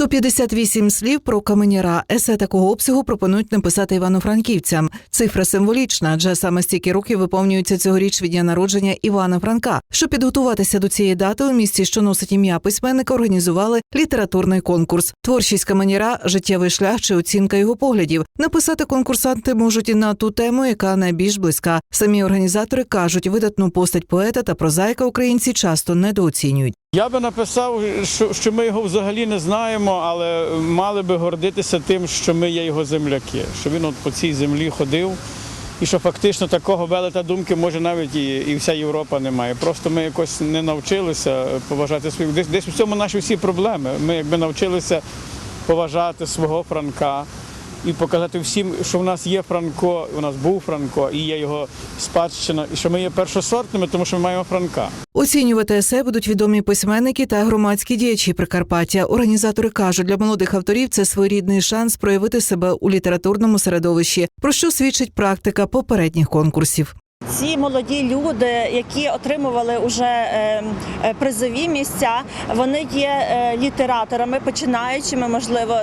158 слів про каменяра. Есе такого обсягу пропонують написати івано-франківцям. Цифра символічна, адже саме стільки років виповнюється цьогоріч від дня народження Івана Франка. Щоб підготуватися до цієї дати, у місті, що носить ім'я письменника, організували літературний конкурс. Творчість каменяра, життєвий шлях чи оцінка його поглядів. Написати конкурсанти можуть і на ту тему, яка найбільш близька. Самі організатори кажуть, видатну постать поета та прозаїка українці часто недооцінюють. Я би написав, що, ми його взагалі не знаємо, але мали би гордитися тим, що ми є його земляки, що він от по цій землі ходив. І що фактично такого велета думки може навіть і, вся Європа не має. Просто ми якось не навчилися поважати своїх. Десь в цьому наші всі проблеми. Ми якби навчилися поважати свого Франка і показати всім, що в нас є Франко, у нас був Франко, і є його спадщина, і що ми є першосортними, тому що ми маємо Франка. Оцінювати есе будуть відомі письменники та громадські діячі Прикарпаття. Організатори кажуть, для молодих авторів це своєрідний шанс проявити себе у літературному середовищі, про що свідчить практика попередніх конкурсів. Ці молоді люди, які отримували вже е, е, призові місця, вони є е, літераторами, починаючими, можливо,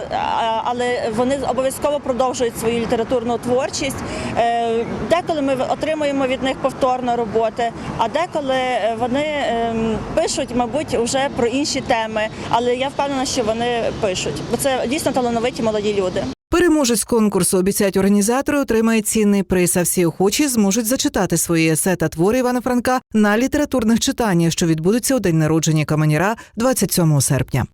але вони обов'язково продовжують свою літературну творчість. Е, Деколи ми отримуємо від них повторно роботи, а деколи е, вони е, пишуть, мабуть, вже про інші теми. Але я впевнена, що вони пишуть, бо це дійсно талановиті молоді люди. Переможець конкурсу обіцяють організатори отримає цінний приз. А всі охочі зможуть зачитати свої есе та твори Івана Франка на літературних читаннях, що відбудуться у день народження Каменіра 27 серпня.